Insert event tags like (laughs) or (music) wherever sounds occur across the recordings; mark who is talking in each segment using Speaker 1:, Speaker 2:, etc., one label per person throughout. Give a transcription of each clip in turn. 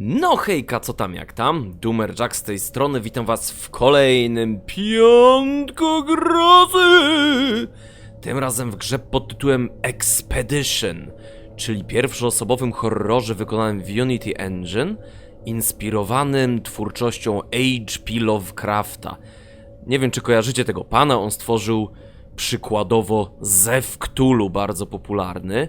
Speaker 1: No hejka, co tam jak tam? Doomer Jack z tej strony, witam was w kolejnym Piątko Grozy! Tym razem w grze pod tytułem Expedition, czyli pierwszoosobowym horrorze wykonanym w Unity Engine, inspirowanym twórczością H.P. Lovecrafta. Nie wiem, czy kojarzycie tego pana, on stworzył przykładowo Zew Cthulhu, bardzo popularny.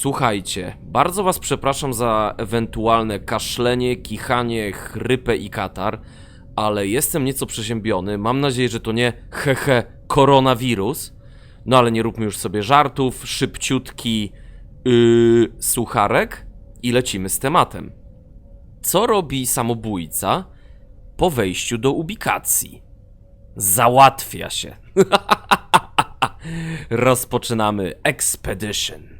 Speaker 1: Słuchajcie, bardzo was przepraszam za ewentualne kaszlenie, kichanie, chrypę i katar, ale jestem nieco przeziębiony. Mam nadzieję, że to nie hehe koronawirus. No ale nie róbmy już sobie żartów, szybciutki yy, sucharek i lecimy z tematem. Co robi samobójca po wejściu do ubikacji? Załatwia się. (laughs) Rozpoczynamy Expedition.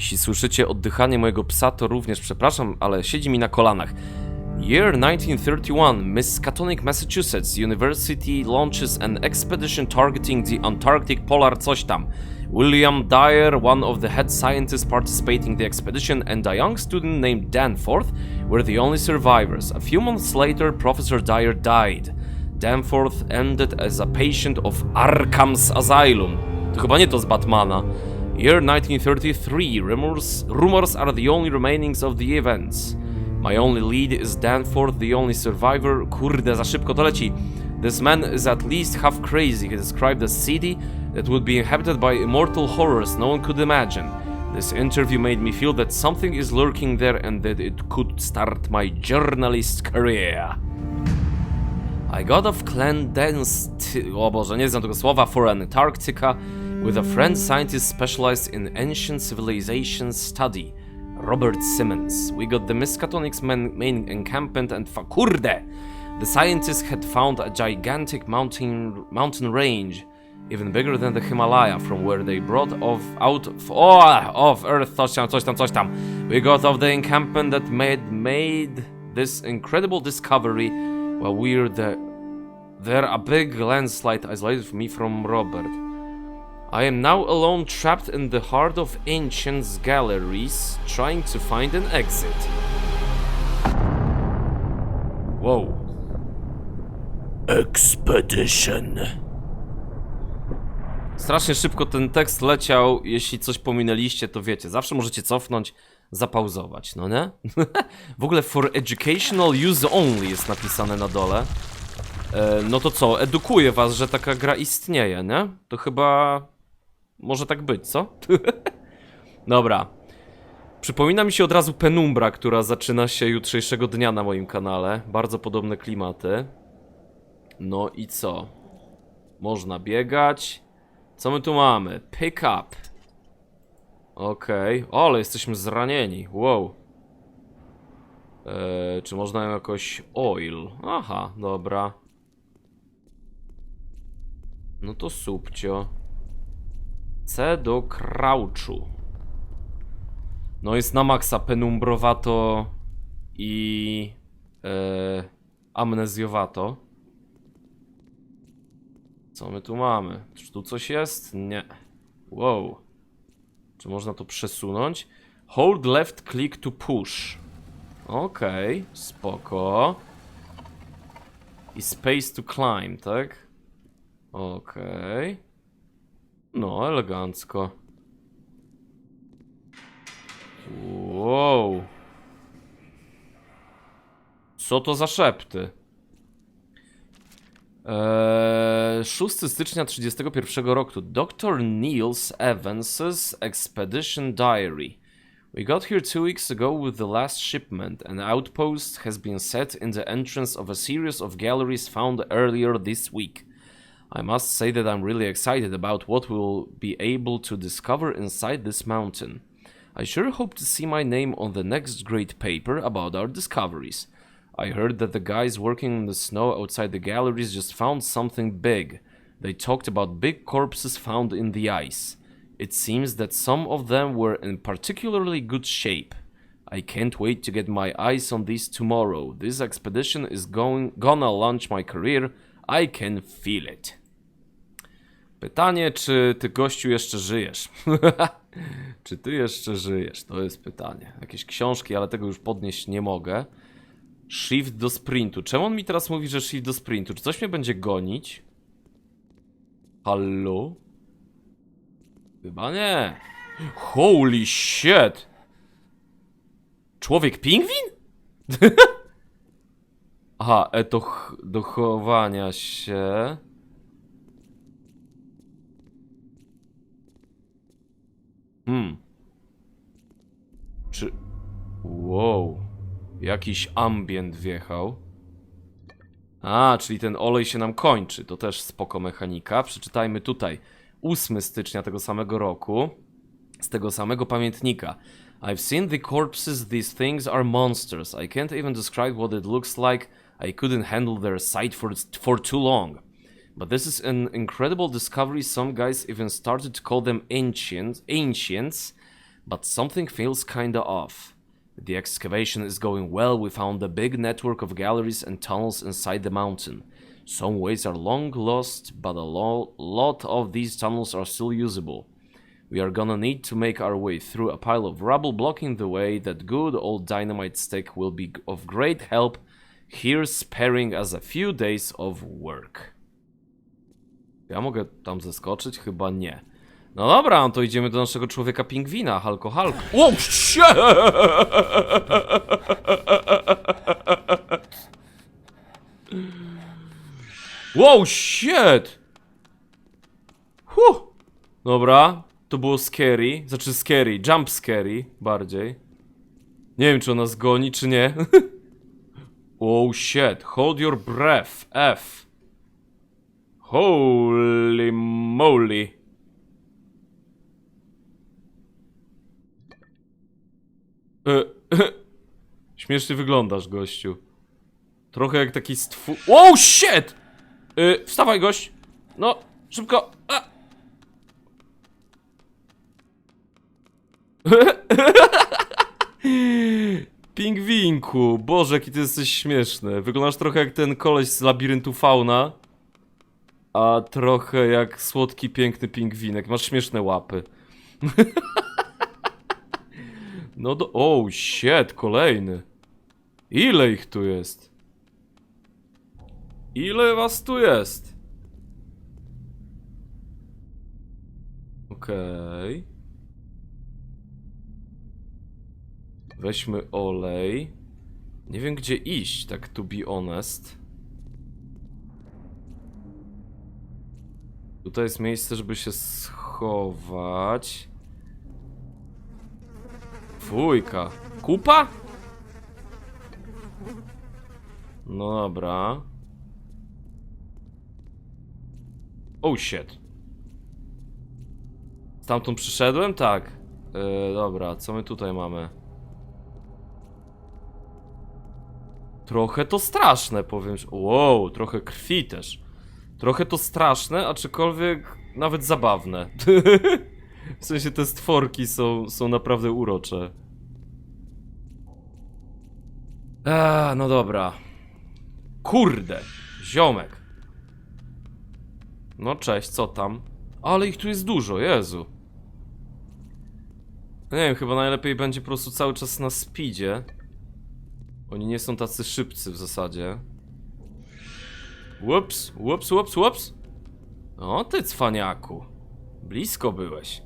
Speaker 1: Jeśli słyszycie oddychanie mojego psa, to również przepraszam, ale siedzi mi na kolanach. Year 1931, Miskatonic, Massachusetts University launches an expedition targeting the Antarctic polar coś tam. William Dyer, one of the head scientists participating in the expedition, and a young student named Danforth were the only survivors. A few months later, Professor Dyer died. Danforth ended as a patient of Arkham's Asylum. To chyba nie to z Batmana. Year 1933. Rumors, rumors are the only remainings of the events. My only lead is Danforth, the only survivor. Kurde, za szybko to leci. This man is at least half crazy. He described a city that would be inhabited by immortal horrors no one could imagine. This interview made me feel that something is lurking there and that it could start my journalist career. I got off clandestine. O Boże, nie znam tego słowa. For Antarctica with a friend scientist specialized in ancient civilization study, Robert Simmons. We got the Miskatonic's main, encampment and fa- kurde! The scientists had found a gigantic mountain mountain range, even bigger than the Himalaya, from where they brought off out of, oh, of Earth. Coś tam, coś tam, coś tam. We got off the encampment that made made this incredible discovery while we're the there a big landslide isolated me from Robert. I am now alone trapped in the heart of Ancient's galleries, trying to find an exit. Wow. Expedition. Strasznie szybko ten tekst leciał. Jeśli coś pominęliście, to wiecie, zawsze możecie cofnąć, zapauzować, no nie? (laughs) w ogóle for educational use only jest napisane na dole. E, no to co, edukuje was, że taka gra istnieje, nie? To chyba może tak być, co? (laughs) Dobra. Przypomina mi się od razu Penumbra, która zaczyna się jutrzejszego dnia na moim kanale. Bardzo podobne klimaty. No i co? Można biegać. Co my tu mamy? Pick up. Okej. O, ale jesteśmy zranieni. Wow. Eee, czy można ją jakoś... Oil. Aha, dobra. No to subcio. C do Crouchu. No jest na maksa penumbrowato i e, amnezjowato. Co my tu mamy? Czy tu coś jest? Nie. Wow. Czy można to przesunąć? Hold left click to push. Okej, spoko. I space to climb, tak? Okej. No, elegancko. Wow. Co to za szepty? Eee, 6 stycznia 31 roku. Dr. Niels Evans's Expedition Diary. We got here two weeks ago with the last shipment. An outpost has been set in the entrance of a series of galleries found earlier this week. I must say that I'm really excited about what we'll be able to discover inside this mountain. I sure hope to see my name on the next great paper about our discoveries. I heard that the guys working in the snow outside the galleries just found something big. They talked about big corpses found in the ice. It seems that some of them were in particularly good shape. I can't wait to get my eyes on these tomorrow. This expedition is going gonna launch my career. I can feel it. Pytanie, czy ty gościu jeszcze żyjesz? (laughs) czy ty jeszcze żyjesz? To jest pytanie. Jakieś książki, ale tego już podnieść nie mogę. Shift do sprintu. Czemu on mi teraz mówi, że shift do sprintu? Czy coś mnie będzie gonić? Hallo? Chyba nie. Holy shit! Człowiek pingwin? (laughs) Aha, e to do chowania się. Hmm. Czy... Wow. Jakiś ambient wjechał. A, czyli ten olej się nam kończy. To też spoko mechanika. Przeczytajmy tutaj. 8 stycznia tego samego roku. Z tego samego pamiętnika. I've seen the corpses. These things are monsters. I can't even describe what it looks like. I couldn't handle their sight for, for too long. But this is an incredible discovery. Some guys even started to call them ancient, ancients, but something feels kinda off. The excavation is going well. We found a big network of galleries and tunnels inside the mountain. Some ways are long lost, but a lo- lot of these tunnels are still usable. We are gonna need to make our way through a pile of rubble blocking the way. That good old dynamite stick will be of great help here, sparing us a few days of work. Ja mogę tam zeskoczyć? Chyba nie. No dobra, no to idziemy do naszego człowieka pingwina, Halko Halko. Wow, shit! Wow, shit! Huh. Dobra, to było scary, znaczy scary, jump scary bardziej. Nie wiem, czy ona zgoni, czy nie. (laughs) oh shit, hold your breath, F. Holy moly. E, Śmiesznie wyglądasz, gościu. Trochę jak taki stwór... Wow, shit! E, wstawaj, gość. No, szybko. A. (laughs) Pingwinku, Boże, jaki ty jesteś śmieszny. Wyglądasz trochę jak ten koleś z labiryntu fauna. A trochę jak słodki, piękny pingwinek. Masz śmieszne łapy. (laughs) no do... Oh, shit, kolejny. Ile ich tu jest? Ile was tu jest? Okej. Weźmy olej. Nie wiem gdzie iść, tak to be honest. Tutaj jest miejsce, żeby się schować. Fujka. Kupa? No dobra. Oh shit. Stamtąd przyszedłem? Tak. Yy, dobra, co my tutaj mamy? Trochę to straszne, powiem. Wow, trochę krwi też. Trochę to straszne, aczkolwiek nawet zabawne. (laughs) w sensie te stworki są, są naprawdę urocze. Eee, no dobra. Kurde, ziomek. No cześć, co tam? Ale ich tu jest dużo, Jezu. Nie wiem, chyba najlepiej będzie po prostu cały czas na speedzie. Oni nie są tacy szybcy w zasadzie. Łups, łups, łups, łups. O ty cwaniaku. Blisko byłeś.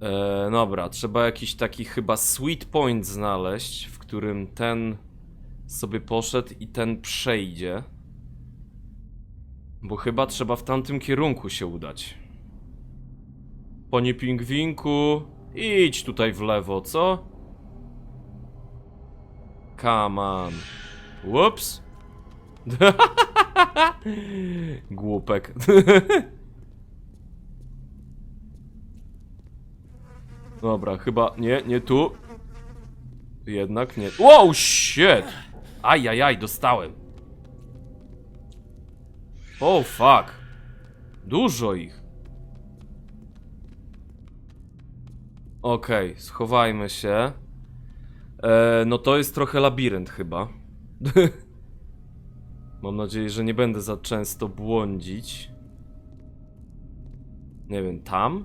Speaker 1: Eee, dobra, trzeba jakiś taki chyba sweet point znaleźć, w którym ten sobie poszedł i ten przejdzie. Bo chyba trzeba w tamtym kierunku się udać. Panie pingwinku, idź tutaj w lewo, co? Come on. Whoops. (laughs) Głupek. Dobra, chyba nie, nie tu. Jednak nie. Wow, shit! Ajajaj, dostałem. Oh, fuck. Dużo ich. Okej, schowajmy się. E, no to jest trochę labirynt chyba. (laughs) Mam nadzieję, że nie będę za często błądzić. Nie wiem, tam?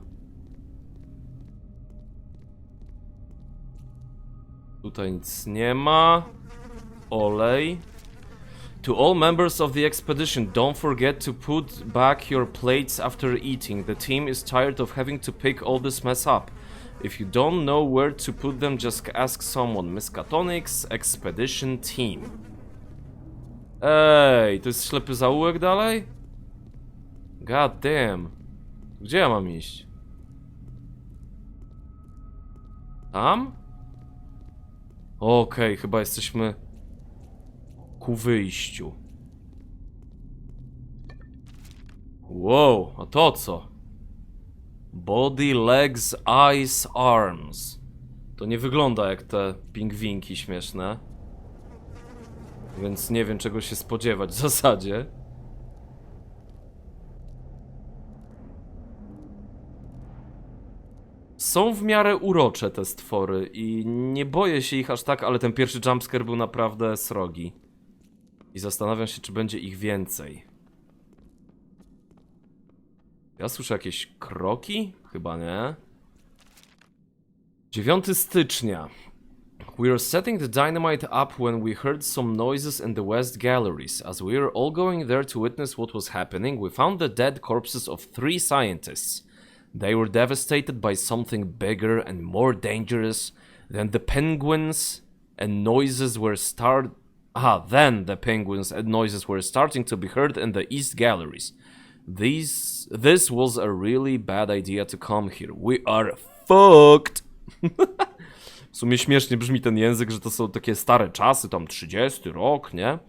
Speaker 1: Tutaj nic nie ma. Olej. To all members of the expedition, don't forget to put back your plates after eating. The team is tired of having to pick all this mess up. If you don't know where to put them, just ask someone. Miskatonics Expedition Team. Ej, to jest ślepy zaułek dalej? God damn. Gdzie ja mam iść? Tam? Okej, chyba jesteśmy ku wyjściu. Wow, a to co? Body, legs, eyes, arms. To nie wygląda jak te pingwinki śmieszne. Więc nie wiem czego się spodziewać w zasadzie. Są w miarę urocze te stwory i nie boję się ich aż tak, ale ten pierwszy jumpscare był naprawdę srogi. I zastanawiam się, czy będzie ich więcej. Ja słyszę jakieś kroki? Chyba nie. 9 stycznia. We were setting the dynamite up when we heard some noises in the west galleries. As we were all going there to witness what was happening, we found the dead corpses of three scientists. They were devastated by something bigger and more dangerous than the penguins, and noises were start. Ah, then the penguins and noises were starting to be heard in the east galleries. These, this was a really bad idea to come here. We are fucked. (laughs) W sumie śmiesznie brzmi ten język, że to są takie stare czasy, tam 30 rok, nie?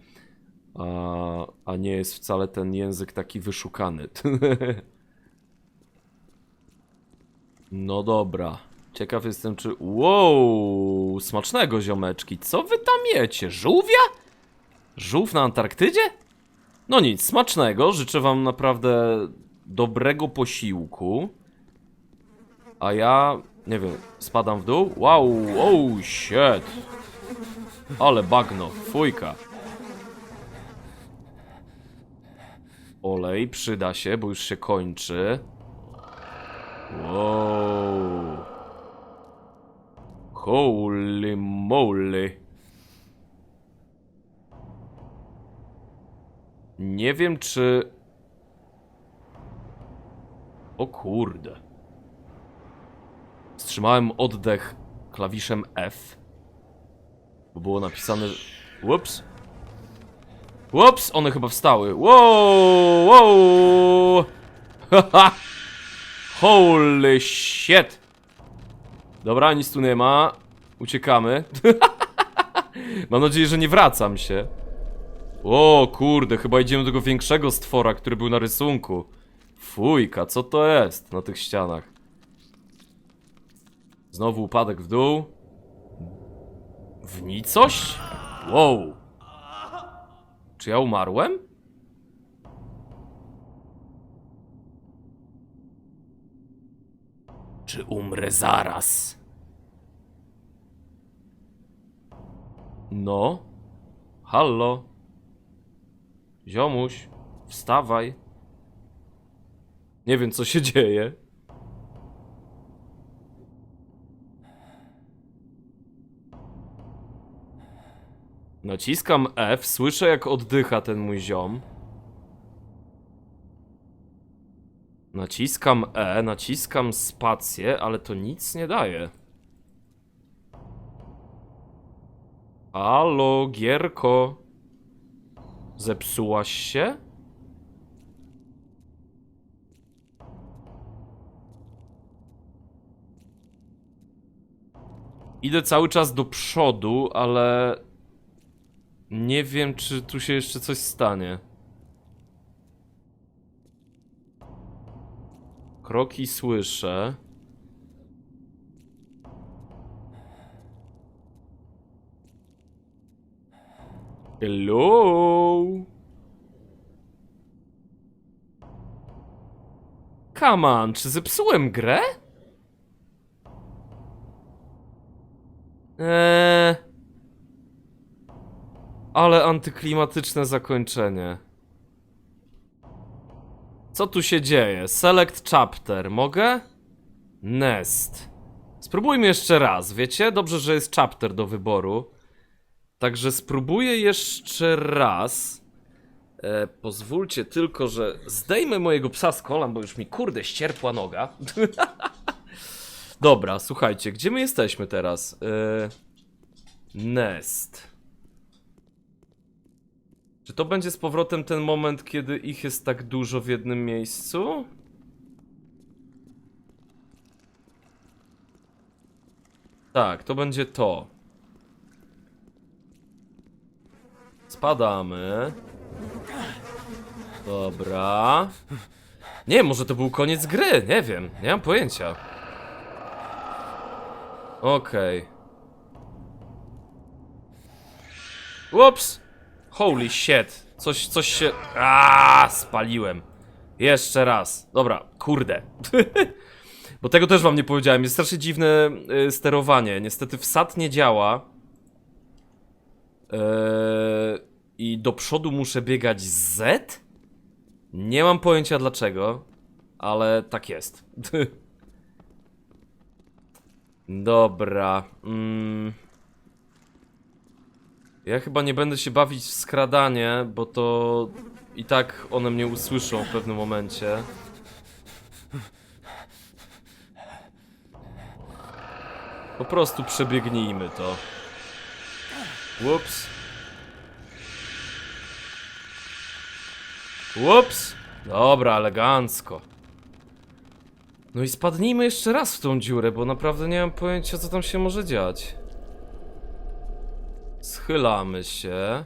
Speaker 1: A, a nie jest wcale ten język taki wyszukany. (laughs) No dobra. Ciekaw jestem, czy. Wow! Smacznego ziomeczki. Co wy tam jecie? Żółwia? Żółw na Antarktydzie? No nic, smacznego. Życzę wam naprawdę dobrego posiłku. A ja. Nie wiem, spadam w dół? Wow, oh shit. Ale bagno, fujka. Olej przyda się, bo już się kończy. Wow. Holy moly. Nie wiem czy... O kurde. Wstrzymałem oddech klawiszem F. Bo było napisane... Ups. Ups, one chyba wstały. Wow, wow. (laughs) Holy shit! Dobra, nic tu nie ma. Uciekamy. (laughs) Mam nadzieję, że nie wracam się. O kurde, chyba idziemy do tego większego stwora, który był na rysunku. Fujka, co to jest na tych ścianach? Znowu upadek w dół. W nicość? Wow. Czy ja umarłem? Czy umrę zaraz? No? Hallo? Ziomuś, wstawaj. Nie wiem, co się dzieje. Naciskam F, słyszę jak oddycha ten mój ziom. Naciskam E, naciskam spację, ale to nic nie daje. Halo, Gierko. Zepsułaś się? Idę cały czas do przodu, ale nie wiem, czy tu się jeszcze coś stanie. Kroki słyszę. Hello? Come on, czy zepsułem grę? Eee... Ale antyklimatyczne zakończenie. Co tu się dzieje? Select chapter. Mogę? Nest. Spróbujmy jeszcze raz, wiecie? Dobrze, że jest chapter do wyboru. Także spróbuję jeszcze raz. E, pozwólcie tylko, że zdejmę mojego psa z kolan, bo już mi kurde ścierpła noga. (laughs) Dobra, słuchajcie, gdzie my jesteśmy teraz? E, nest. Czy to będzie z powrotem ten moment, kiedy ich jest tak dużo w jednym miejscu? Tak, to będzie to. Spadamy. Dobra. Nie, może to był koniec gry, nie wiem, nie mam pojęcia. Okej. Ups! Holy shit. Coś, coś się... Aaaa, spaliłem. Jeszcze raz. Dobra, kurde. (laughs) Bo tego też wam nie powiedziałem. Jest strasznie dziwne y, sterowanie. Niestety wsad nie działa. Eee, I do przodu muszę biegać Z? Nie mam pojęcia dlaczego, ale tak jest. (laughs) Dobra. Mm. Ja chyba nie będę się bawić w skradanie, bo to i tak one mnie usłyszą w pewnym momencie. Po prostu przebiegnijmy to. Ups. Ups. Dobra, elegancko. No i spadnijmy jeszcze raz w tą dziurę, bo naprawdę nie mam pojęcia, co tam się może dziać. Schylamy się.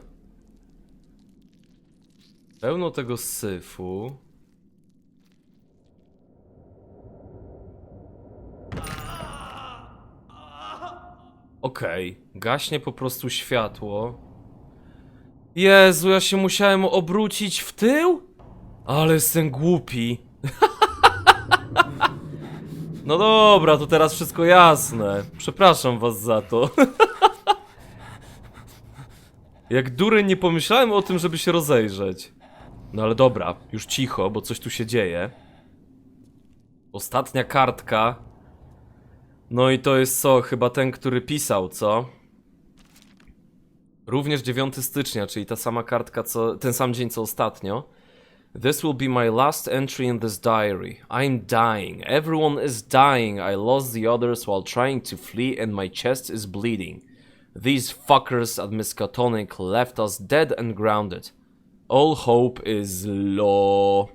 Speaker 1: Pełno tego syfu. Okej, gaśnie po prostu światło. Jezu, ja się musiałem obrócić w tył? Ale jestem głupi. (laughs) No dobra, to teraz wszystko jasne. Przepraszam was za to. (laughs) Jak dury nie pomyślałem o tym, żeby się rozejrzeć. No ale dobra, już cicho, bo coś tu się dzieje. Ostatnia kartka. No i to jest co? Chyba ten, który pisał, co? Również 9 stycznia, czyli ta sama kartka, co ten sam dzień co ostatnio. This will be my last entry in this diary. I'm dying. Everyone is dying. I lost the others while trying to flee and my chest is bleeding. These fuckers at Miskatonic left us dead and grounded. All hope is low.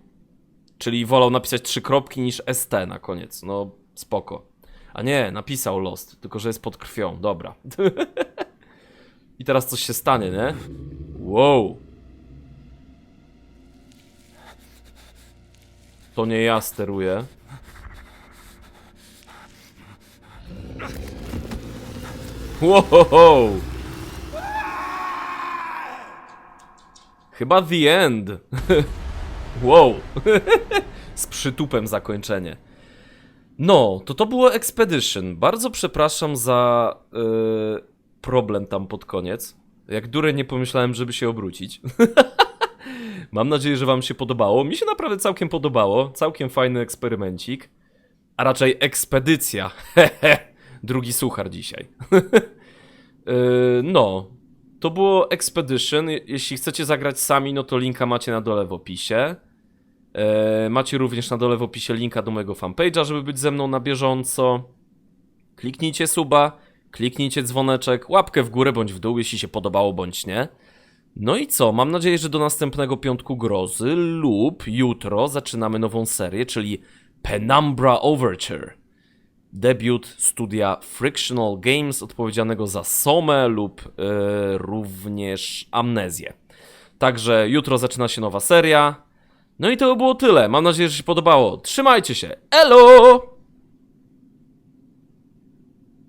Speaker 1: Czyli wolał napisać trzy kropki niż ST na koniec. No, spoko. A nie, napisał Lost, tylko że jest pod krwią. Dobra. (laughs) I teraz coś się stanie, nie? Wow. To nie ja steruję. Wow. Chyba the end. (laughs) wow. (laughs) Z przytupem zakończenie. No, to to było Expedition. Bardzo przepraszam za yy, problem tam pod koniec. Jak durę nie pomyślałem, żeby się obrócić. (laughs) Mam nadzieję, że wam się podobało. Mi się naprawdę całkiem podobało. Całkiem fajny eksperymencik. A raczej ekspedycja. Hehe. Drugi suchar dzisiaj. Yy, (laughs) no. To było Expedition. Je- Jeśli chcecie zagrać sami, no to linka macie na dole w opisie. E, macie również na dole w opisie linka do mojego fanpage'a, żeby być ze mną na bieżąco. Kliknijcie suba, kliknijcie dzwoneczek, łapkę w górę bądź w dół, jeśli się podobało bądź nie. No i co? Mam nadzieję, że do następnego piątku grozy lub jutro zaczynamy nową serię, czyli Penumbra Overture. Debiut studia Frictional Games odpowiedzialnego za Somę lub e, również Amnezję. Także jutro zaczyna się nowa seria. No i to by było tyle. Mam nadzieję, że się podobało. Trzymajcie się. Elo!